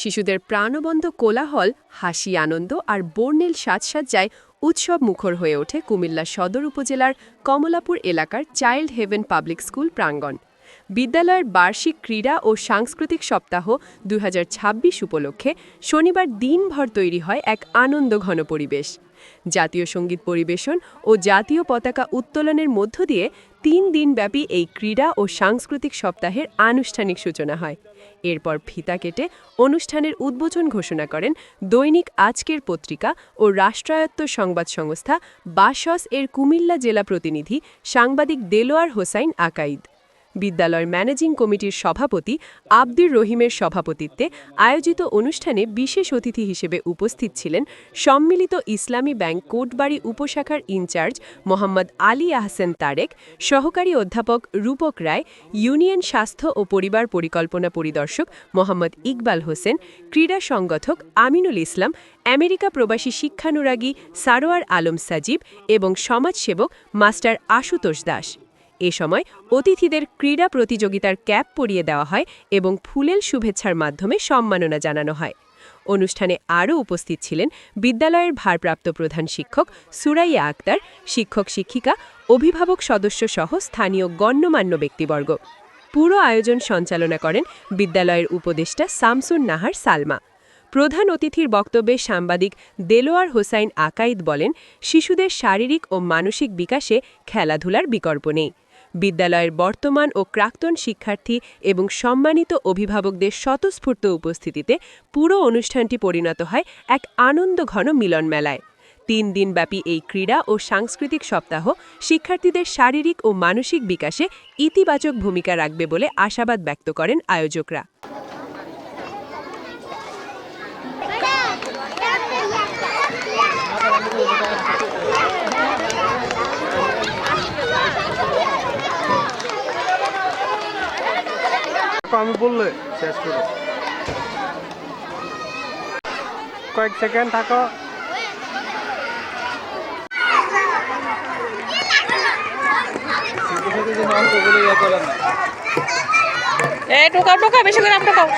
শিশুদের প্রাণবন্ধ কোলাহল, হাসি, আনন্দ আর বর্ণিল সাজসাজ্জায় উৎসব মুখর হয়ে ওঠে কুমিল্লা সদর উপজেলার কমলাপুর এলাকার চাইল্ড হেভেন পাবলিক স্কুল প্রাঙ্গণ। বিদ্যালয়ের বার্ষিক ক্রীড়া ও সাংস্কৃতিক সপ্তাহ দু হাজার ছাব্বিশ উপলক্ষে শনিবার দিনভর তৈরি হয় এক আনন্দঘন পরিবেশ। জাতীয় সংগীত পরিবেশন ও জাতীয় পতাকা উত্তোলনের মধ্য দিয়ে তিন দিনব্যাপী এই ক্রীড়া ও সাংস্কৃতিক সপ্তাহের আনুষ্ঠানিক সূচনা হয়। এরপর ফিতা কেটে অনুষ্ঠানের উদ্বোধন ঘোষণা করেন দৈনিক আজকের পত্রিকা ও রাষ্ট্রায়ত্ত সংবাদ সংস্থা বাসস এর কুমিল্লা জেলা প্রতিনিধি সাংবাদিক দেলোয়ার হোসাইন আকাইদ। বিদ্যালয়ের ম্যানেজিং কমিটির সভাপতি আব্দুর রহিমের সভাপতিত্বে আয়োজিত অনুষ্ঠানে বিশেষ অতিথি হিসেবে উপস্থিত ছিলেন সম্মিলিত ইসলামী ব্যাংক কোটবাড়ি উপশাখার ইনচার্জ মোহাম্মদ আলী আহসেন তারেক, সহকারী অধ্যাপক রূপক রায়, ইউনিয়ন স্বাস্থ্য ও পরিবার পরিকল্পনা পরিদর্শক মোহাম্মদ ইকবাল হোসেন, ক্রীড়া সংগঠক আমিনুল ইসলাম, আমেরিকা প্রবাসী শিক্ষানুরাগী সারোয়ার আলম সাজিব এবং সমাজসেবক মাস্টার আশুতোষ দাস। এ সময় অতিথিদের ক্রীড়া প্রতিযোগিতার ক্যাপ পরিয়ে দেওয়া হয় এবং ফুলেল শুভেচ্ছার মাধ্যমে সম্মাননা জানানো হয়। অনুষ্ঠানে আরও উপস্থিত ছিলেন বিদ্যালয়ের ভারপ্রাপ্ত প্রধান শিক্ষক সুরাইয়া আক্তার, শিক্ষক শিক্ষিকা, অভিভাবক সদস্য সহ স্থানীয় গণ্যমান্য ব্যক্তিবর্গ। পুরো আয়োজন সঞ্চালনা করেন বিদ্যালয়ের উপদেষ্টা সামসুন নাহার সালমা। প্রধান অতিথির বক্তব্যে সাংবাদিক দেলোয়ার হোসাইন আকাইদ বলেন, শিশুদের শারীরিক ও মানসিক বিকাশে খেলাধুলার বিকল্প নেই। বিদ্যালয়ের বর্তমান ও প্রাক্তন শিক্ষার্থী এবং সম্মানিত অভিভাবকদের স্বতঃস্ফূর্ত উপস্থিতিতে পুরো অনুষ্ঠানটি পরিণত হয় এক আনন্দঘন মিলন মেলায়। তিন দিনব্যাপী এই ক্রীড়া ও সাংস্কৃতিক সপ্তাহ শিক্ষার্থীদের শারীরিক ও মানসিক বিকাশে ইতিবাচক ভূমিকা রাখবে বলে আশাবাদ ব্যক্ত করেন আয়োজকরা। আমি বললে শেষ করে কয়েক সেকেন্ড থাকো। এ ঢোকাও ঢোকাও বেশি করে আপ টোকাও